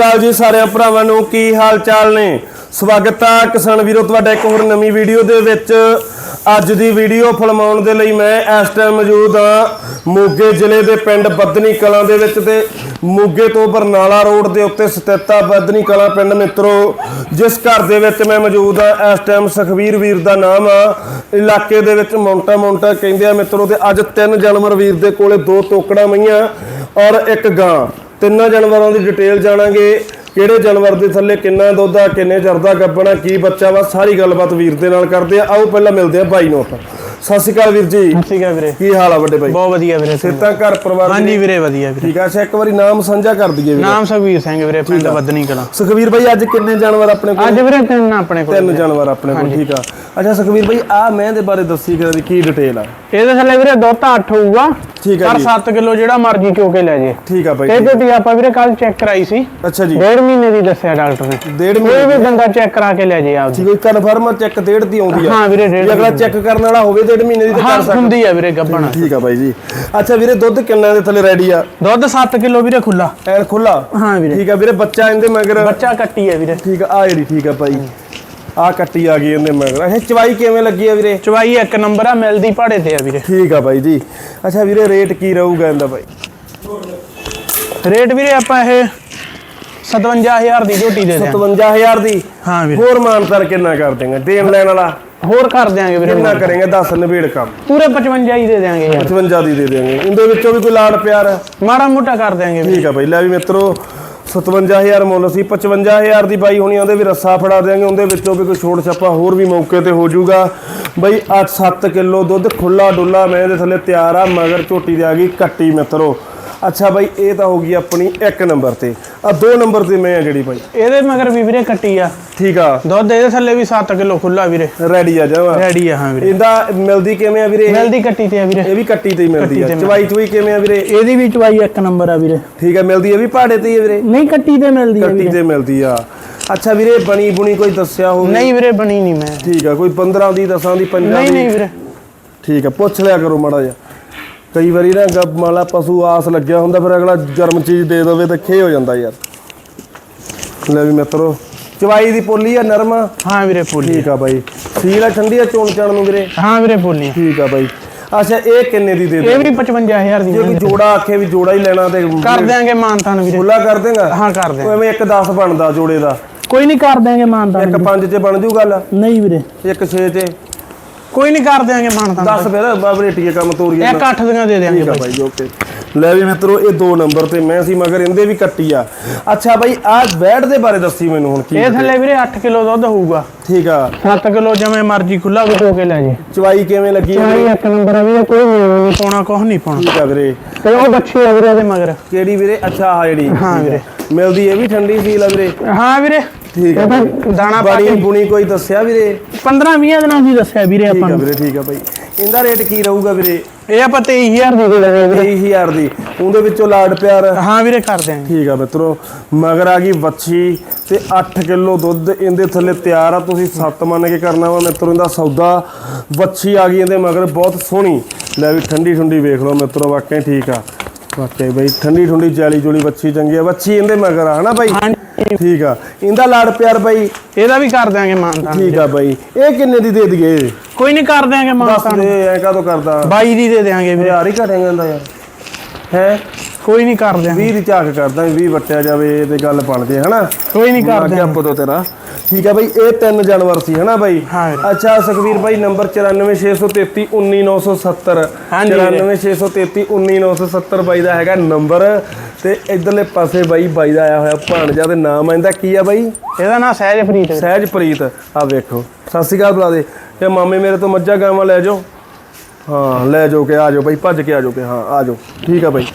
ਅਕਾਲ ਜੀ ਸਾਰਿਆਂ ਭਰਾਵਾਂ ਨੂੰ ਕੀ ਹਾਲ ਚਾਲ ਨੇ? ਸਵਾਗਤ ਆ ਕਿਸਾਨ ਵੀਰੋ, ਤੁਹਾਡਾ ਇੱਕ ਹੋਰ ਨਵੀਂ ਵੀਡੀਓ ਦੇ ਵਿੱਚ। ਅੱਜ ਦੀ ਵੀਡੀਓ ਫਿਲਮਾਉਣ ਦੇ ਲਈ ਮੈਂ ਇਸ ਟਾਈਮ ਮੌਜੂਦ ਹਾਂ ਮੋਗੇ ਜ਼ਿਲ੍ਹੇ ਦੇ ਪਿੰਡ ਬੱਦਨੀ ਕਲਾਂ ਦੇ ਵਿੱਚ ਤੇ ਮੋਗੇ ਤੋਂ ਬਰਨਾਲਾ ਰੋਡ ਦੇ ਉੱਤੇ ਸਥਿਤ ਆ ਬੱਦਨੀ ਕਲਾਂ ਪਿੰਡ ਮਿੱਤਰੋ। ਜਿਸ ਘਰ ਦੇ ਵਿੱਚ ਮੈਂ ਮੌਜੂਦ ਹਾਂ, ਇਸ ਟਾਈਮ ਸੁਖਵੀਰ ਵੀਰ ਦਾ ਨਾਮ ਆ। ਇਲਾਕੇ ਦੇ ਵਿੱਚ ਮੌਂਟਾ ਮੌਂਟਾ ਕਹਿੰਦੇ ਆ ਮਿੱਤਰੋ ਤੇ ਅੱਜ ਤਿੰਨ ਜਾਨਵਰ ਵੀਰ ਦੇ ਕੋਲੇ ਦੋ ਤੋਕੜਾਂ ਮਈਆਂ ਔਰ ਇੱਕ ਗਾਂ। ਤਿੰਨਾਂ ਜਾਨਵਰਾਂ ਦੀ ਡਿਟੇਲ ਜਾਣਾਂਗੇ। ਕਿਹੜੇ ਜਾਨਵਰ ਦੇ ਥੱਲੇ ਕਿੰਨਾ ਦੁੱਧ ਆ ਕਿੰਨੇ ਚਿਰ ਦਾ ਗੱਭਣਾ ਕੀ ਬੱਚਾ ਵਾ ਸਾਰੀ ਗੱਲਬਾਤ ਵੀਰ ਦੇ ਨਾਲ ਕਰਦੇ ਆ। ਆਓ ਪਹਿਲਾਂ ਮਿਲਦੇ ਆ ਭਾਈ ਨੂੰ ਆਪਾਂ। ਸਤਿ ਸ਼੍ਰੀ ਅਕਾਲ ਵੀਰ ਜੀ। ਠੀਕ ਹੈ ਵੀਰੇ। ਕੀ ਹਾਲ ਆ ਵੱਡੇ ਭਾਈ ਬਹੁਤ ਵਧੀਆ ਵੀਰੇ ਸਿੱਤਾ ਘਰ ਪਰਿਵਾਰ ਹਾਂਜੀ ਵੀਰੇ? ਵਧੀਆ ਵੀਰੇ। ਠੀਕ ਆ ਅੱਛਾ ਇੱਕ ਵਾਰੀ ਨਾਮ ਸਾਂਝਾ ਕਰ ਦਈਏ ਵੀਰ। ਨਾਮ ਸੁਖਵੀਰ ਸਿੰਘ ਵੀਰੇ ਪਿੰਡ ਬੱਦਨੀ ਕਲਾਂ। ਸੁਖਵੀਰ ਭਾਈ ਅੱਜ ਕਿੰਨੇ ਜਾਨਵਰ ਆਪਣੇ ਕੋਲ? ਅੱਜ ਵੀਰੇ ਤਿੰਨ ਆਪਣੇ ਕੋਲ ਤਿੰਨ ਜਾਨਵਰ ਆਪਣੇ ਕੋਲ ਠੀਕ ਆ। ਅੱਛਾ ਸੁਖਵੀਰ ਭਾਈ ਆ ਮੈਂ ਦੇ ਬਾਰੇ ਦੱਸੀ ਕਿ ਕੀ ਡਿਟੇਲ ਆ? ਇਹਦੇ ਥੱਲੇ ਵੀਰੇ ਦੁੱਧ ਤਾਂ 8 ਹੋਊਗਾ। ਠੀਕ ਆ ਪਰ ਜੀ। 7 ਕਿਲੋ ਜਿਹੜਾ ਮਰਜ਼ੀ ਚੋ ਕੇ ਲੈ ਜੇ। ਠੀਕ ਆ ਭਾਈ ਤੇ ਝੋਟੀ ਆਪਾਂ ਵੀਰੇ ਕੱਲ ਚੈੱਕ ਕਰਾਈ ਸੀ। ਅੱਛਾ ਜੀ। ਡੇਢ ਮਹੀਨੇ ਦੀ ਦੱਸਿਆ ਡਾਕਟਰ ਨੇ। ਡੇਢ ਕੋਈ ਮਹੀਨੇ ਵੀ ਬੰਦਾ ਚੈੱਕ ਕਰਾ ਕੇ ਲੈ ਜੇ ਆਪਦੀ ਕੋਈ ਕਨਫਰਮ ਚੈੱਕ ਡੇਢ ਦੀ ਆਉਂਦੀ ਆ ਹਾਂ ਵੀਰੇ ਡੇਢ ਜੇ ਅਗਲਾ ਚੈੱਕ ਕਰਨ ਵਾਲਾ ਹੋਵੇ ਡੇਢ ਮਹੀਨੇ ਦੀ ਤੇ ਹਾਂ ਕਰ ਸਕਦਾ। ਹੁੰਦੀ ਆ ਵੀਰੇ ਗੱਬਣ ਠੀਕ ਆ ਬਾਈ ਜੀ। ਅੱਛਾ ਵੀਰੇ ਦੁੱਧ ਕਿੰਨਾ ਦੇ ਥੱਲੇ ਰੈਡੀ ਆ? ਦੁੱਧ 7 ਕਿਲੋ ਵੀਰੇ ਖੁੱਲਾ ਐਨ ਖੁੱਲਾ ਹਾਂ ਵੀਰੇ। ਠੀਕ ਆ ਵੀਰੇ ਬੱਚਾ ਇਹਦੇ ਮਗਰ? ਬੱਚਾ ਕੱਟੀ ਹੈ ਵੀਰੇ। ਠੀਕ ਆ ਆ ਜਿਹੜੀ ਠੀਕ ਆ ਭਾਈ ਆ ਕੱਟੀ ਆ ਗਈ ਇਹਦੇ ਮਗਰ। ਇਹ ਚਵਾਈ ਕਿਵੇਂ ਲੱਗੀ ਆ ਵੀਰੇ? ਚਵਾਈ ਇੱਕ ਨੰਬਰ ਆ ਮਿਲਦੀ ਪਹਾੜੇ ਤੇ ਆ ਵੀਰੇ। ਠੀਕ ਆ ਬਾਈ ਜੀ। ਅੱਛਾ ਵੀਰੇ ਰੇਟ ਕੀ ਰਹੂਗਾ ਇਹਦਾ ਬਾਈ? ਰੇਟ ਵੀਰੇ ਆਪਾਂ ਇਹ 57000 ਦੀ ਝੋਟੀ ਦੇ ਦਿਆਂਗੇ। 57000 ਦੀ? ਹਾਂ ਵੀਰੇ। ਹੋਰ ਮਾਨਤਰ ਕਿੰਨਾ ਕਰ ਦੇਗਾ ਦੇਣ ਲੈਣ ਵਾਲਾ? ਹੋਰ ਕਰ ਦਿਆਂਗੇ ਵੀਰੇ। ਕਿੰਨਾ ਕਰੇਗਾ? 10 ਨਵੇੜ ਕੰਮ। ਪੂਰੇ 55 ਹੀ ਦੇ ਦਿਆਂਗੇ ਯਾਰ। 55 ਦੀ ਦੇ ਦੇਵਾਂਗੇ ਇਹਦੇ ਵਿੱਚੋਂ ਵੀ ਕੋਈ ਲਾੜ ਪਿਆਰ? ਮਾੜਾ ਮੋਟਾ ਕਰ ਦਿਆਂਗੇ ਠੀਕ ਆ ਬਾਈ ਲੈ ਵੀ ਮਿੱਤਰੋ 57000 ਮੁੱਲ ਸੀ 55000 ਦੀ ਬਾਈ ਹੋਣੀ ਉਹਦੇ ਵੀ ਰੱਸਾ ਫੜਾ ਦੇਾਂਗੇ ਉਹਦੇ ਵਿੱਚੋਂ ਵੀ ਕੋਈ ਛੋਟ ਛੱਪਾ ਹੋਰ ਵੀ ਮੌਕੇ ਤੇ ਹੋ ਜਾਊਗਾ। ਬਈ 8-7 ਕਿਲੋ ਦੁੱਧ ਖੁੱਲਾ ਡੁੱਲਾ, ਮੈਂ ਇਹਦੇ ਥੱਲੇ ਤਿਆਰ ਆ, ਮਗਰ ਝੋਟੀ ਦੇ ਆ ਗਈ ਕੱਟੀ ਮਿੱਤਰੋ। ਅੱਛਾ ਬਾਈ, ਇਹ ਤਾਂ ਹੋ ਗਈ ਆਪਣੀ 1 ਨੰਬਰ ਤੇ। ਆ 2 ਨੰਬਰ ਤੇ ਮੈਂ ਆ ਜਿਹੜੀ ਬਾਈ ਇਹਦੇ ਮਗਰ ਵੀ ਵੀਰੇ ਕੱਟੀ ਆ। ਠੀਕ ਆ। ਦੁੱਧ ਇਹਦੇ ਥੱਲੇ ਵੀ 7 ਕਿਲੋ ਖੁੱਲਾ ਵੀਰੇ। ਰੈਡੀ ਆ ਜਾਵਾ ਰੈਡੀ ਆ ਹਾਂ ਵੀਰੇ। ਇਹਦਾ ਮਿਲਦੀ ਕਿਵੇਂ ਆ ਵੀਰੇ? ਮਿਲਦੀ ਕੱਟੀ ਤੇ ਆ ਵੀਰੇ। ਇਹ ਵੀ ਕੱਟੀ ਤੇ ਹੀ ਮਿਲਦੀ ਆ। ਚਵਾਈ ਚੁਈ ਕਿਵੇਂ ਆ ਵੀਰੇ? ਇਹਦੀ ਵੀ ਚਵਾਈ ਇੱਕ ਨੰਬਰ ਆ ਵੀਰੇ। ਠੀਕ ਆ ਮਿਲਦੀ ਇਹ ਵੀ ਪਹਾੜੇ ਤੇ ਹੀ ਆ ਵੀਰੇ? ਨਹੀਂ ਕੱਟੀ ਤੇ ਮਿਲਦੀ ਆ ਕੱਟੀ ਤੇ ਮਿਲਦੀ ਆ। ਅੱਛਾ ਵੀਰੇ ਬਣੀ ਬੁਣੀ ਕੋਈ ਦੱਸਿਆ ਹੋਵੇ? ਨਹੀਂ ਵੀਰੇ ਬਣੀ ਨਹੀਂ ਮੈਂ। ਠੀਕ ਆ ਕੋਈ 15 ਦੀ 10 ਦੀ 5 ਨਹੀਂ ਦੀ? ਨਹੀਂ ਵੀਰੇ। ਠੀਕ ਆ ਪੁੱਛ ਲਿਆ ਕਰੋ ਮਾੜਾ ਜਿਹਾ। ਕਈ ਵਾਰੀ ਨਾ ਗੱਪ ਮਾਲਾ ਪਸ਼ੂ ਆਸ ਲੱਗਿਆ ਹੁੰਦਾ ਫਿਰ ਅਗਲਾ ਗਰਮ ਚੀਜ਼ ਦੇ ਦੇਵੇ ਤਾਂ ਖੇ ਹੋ ਜਾਂਦਾ ਯਾਰ। ਲੈ ਵੀ ਮਿੱਤਰੋ ਚਵਾਈ ਦੀ ਪੋਲੀ ਆ ਨਰਮ? ਆ? ਹਾਂ ਵੀਰੇ ਪੋਲੀ ਠੀਕ ਆ ਬਾਈ। ਸੀਲ ਆ ਠੰਡੀ ਆ ਚੋਣ ਚਾਣ ਨੂੰ ਵੀਰੇ? ਹਾਂ ਵੀਰੇ ਪੋਲੀ ਠੀਕ ਆ ਬਾਈ। ਅੱਛਾ ਇਹ ਕਿੰਨੇ ਦੀ ਦੇ ਦੇ ਇਹ ਵੀ 55000 ਦੀ ਜੇ ਕੋਈ ਜੋੜਾ ਆਖੇ ਵੀ ਜੋੜਾ ਹੀ ਲੈਣਾ ਤੇ ਕਰ ਦਿਆਂਗੇ ਮਾਨਤਾਨ ਵੀਰੇ। ਖੁੱਲਾ ਕਰ ਦੇਗਾ? ਹਾਂ ਕਰ ਦਿਆਂਗੇ। ਐਵੇਂ ਇੱਕ 10 ਬਣਦਾ ਜੋੜੇ ਦਾ। ਕੋਈ ਨਹੀਂ ਕਰ ਦਿਆਂਗੇ ਮਾਨਤਾਨ ਇੱਕ 5 ਚ ਬਣ ਜੂ ਗੱਲ? ਨਹੀਂ ਵੀਰੇ। ਇੱਕ 6 ਚ? ਕੋਈ ਨਹੀਂ ਕਰ ਦਿਆਂਗੇ ਮਾਨਤਾਨ 10 ਫਿਰ ਬਾਬਰੇਟੀਏ ਕੰਮ ਤੋਰੀਏ ਇੱਕ 8 ਦੀਆਂ ਦੇ ਦਿਆਂਗੇ ਠੀਕ ਆ ਬਾਈ। ਓਕੇ। ਲੈ ਵੀ ਮਿੱਤਰੋ ਇਹ ਦੋ ਨੰਬਰ ਤੇ ਮੈਂ ਸੀ ਮਗਰ ਇਹਦੇ ਵੀ ਕੱਟੀ ਆ। ਅੱਛਾ ਬਾਈ ਆਹ ਬੈਡ ਦੇ ਬਾਰੇ ਦੱਸੀ ਮੈਨੂੰ ਹੁਣ ਕੀ ਇਹ ਥੱਲੇ ਵੀਰੇ 8 ਕਿਲੋ ਦੁੱਧ ਹੋਊਗਾ। ਠੀਕ ਆ। 7 ਕਿਲੋ ਜਿਵੇਂ ਮਰਜ਼ੀ ਖੁੱਲਾ ਹੋ ਕੇ ਲੈ ਜੇ। ਚਵਾਈ ਕਿਵੇਂ ਲੱਗੀ ਆ? ਚਵਾਈ ਇੱਕ ਨੰਬਰ ਆ ਵੀਰੇ ਕੋਈ ਨਹੀਂ ਪਾਉਣਾ ਕੁਝ ਨਹੀਂ ਪਾਉਣਾ। ਠੀਕ ਆ ਵੀਰੇ। ਤੇ ਉਹ ਬੱਚੇ ਆ ਵੀਰੇ ਇਹਦੇ ਮਗਰ। ਕਿਹੜੀ ਵੀਰੇ? ਅੱਛਾ ਆ ਜਿਹੜੀ ਹਾਂ ਵੀਰੇ। ਮਿਲਦੀ ਇਹ ਵੀ ਠੰਡੀ ਸੀਲ ਆ ਵੀਰੇ। ਹਾਂ ਵੀਰੇ। ਠੀਕ ਇਹ ਤਾਂ ਦਾਣਾ ਪਾ ਬਣੀ ਕੇ ਬੁਣੀ ਕੋਈ ਦੱਸਿਆ ਵੀਰੇ? 15 20 ਦਿਨਾਂ ਦੀ ਦੱਸਿਆ ਵੀਰੇ ਠੀਕ ਆਪਾਂ ਆ ਨੂੰ। ਵੀਰੇ ਠੀਕ ਆ ਬਾਈ। ਇਹਦਾ ਰੇਟ ਕੀ ਰਹੂਗਾ ਵੀਰੇ? ਇਹ ਆਪਾਂ 23000 ਦੀ ਦੇ ਦੇਵਾਂਗੇ ਵੀਰੇ। 23000 ਦੀ। ਉਹਦੇ ਵਿੱਚੋਂ ਲਾੜ ਪਿਆਰ? ਹਾਂ ਵੀਰੇ ਕਰ ਦਿਆਂਗੇ। ਠੀਕ ਆ ਮਿੱਤਰੋ ਮਗਰ ਆ ਗਈ ਵੱਛੀ ਤੇ 8 ਕਿਲੋ ਦੁੱਧ ਇਹਦੇ ਥੱਲੇ ਤਿਆਰ ਆ। ਤੁਸੀਂ 7 ਮੰਨ ਕੇ ਕਰਨਾ ਵਾ ਮਿੱਤਰੋ ਇਹਦਾ ਸੌਦਾ। ਵੱਛੀ ਆ ਗਈ ਇਹਦੇ ਮਗਰ ਬਹੁਤ ਸੋਹਣੀ। ਲੈ ਵੀ ਠੰਡੀ ਠੰਡੀ ਵੇਖ ਲਓ ਮਿੱਤਰੋ ਵਾਕਈ ਠੀਕ ਆ। ਵਾਕਈ ਬਈ ਠੰਡੀ ਠੰਡੀ ਜਾਲੀ ਜੁਲੀ ਵੱਛੀ ਚੰਗੀ ਆ। ਵੱਛੀ ਇਹਦੇ ਮਗਰ ਆ ਹਨਾ ਬਾਈ? ਹਾਂਜੀ। ਠੀਕ ਆ। ਇਹਦਾ ਲਾੜ ਪਿਆਰ ਬਾਈ। ਇਹਦਾ ਵੀ ਕਰ ਦਿਆਂਗੇ ਮਾਨਤਾਨ ਠੀਕ ਆ ਬਾਈ। ਇਹ ਕਿੰਨੇ ਦੀ ਦੇ ਦਈਏ? ਕੋਈ ਨਹੀਂ ਕਰ ਦਿਆਂਗੇ ਦੱਸ ਮਾਨਤਾਨ। ਦੇ ਐ ਕਾਦੋਂ ਕਰਦਾ? 22 ਦੀ ਦੇ ਦਿਆਂਗੇ ਵੀਰੇ ਯਾਰ ਹੀ ਘਟਿਆ ਜਾਂਦਾ ਯਾਰ। ਹੈ? ਕੋਈ ਨਹੀਂ ਕਰ ਦਿਆਂਗੇ। 20 ਦੀ ਝਾਕ ਕਰਦਾ 20 ਵਟਿਆ ਜਾਵੇ ਤੇ ਗੱਲ ਬਣਦੀ ਹੈ ਹਨਾ? ਕੋਈ ਨਹੀਂ ਕਰ ਦਿਆਂਗੇ। ਪਤੋ ਤੇਰਾ। ਠੀਕ ਹੈ ਬਾਈ ਇਹ ਤਿੰਨ ਜਾਨਵਰ ਸੀ ਹਨਾ ਬਾਈ? ਹਾਂ। ਅੱਛਾ ਸੁਖਵੀਰ ਬਾਈ ਨੰਬਰ 9463319970 ਹਾਂਜੀ। ਵੀਰੇ। 9463319970 ਬਾਈ ਦਾ ਹੈਗਾ ਨੰਬਰ। ਤੇ ਇਧਰਲੇ ਪਾਸੇ ਬਾਈ ਬਾਈ ਦਾ ਆਇਆ ਹੋਇਆ ਭਾਣਜਾ ਤੇ ਨਾਮ ਇਹਦਾ ਕੀ ਆ ਬਾਈ? ਇਹਦਾ ਨਾਂ ਸਹਿਜ ਫਰੀਦ ਵੀਰੇ। ਸਹਿਜਪ੍ਰੀਤ ਆ ਵੇਖੋ। ਸਤਿ ਸ਼੍ਰੀ ਅਕਾਲ ਬੁਲਾ ਦੇ। ਇਹ ਮਾਮੇ ਮੇਰੇ ਤੋਂ ਮੱਝਾਂ ਗਾਵਾਂ ਲੈ ਜਾਓ। ਹਾਂ ਲੈ ਜਾਓ ਕਿ ਆ ਜਾਓ ਬਾਈ ਭੱਜ ਕੇ ਆ ਜਾਓ ਕਿ ਹਾਂ ਆ ਜਾਓ। ਠੀਕ ਆ ਬਾਈ।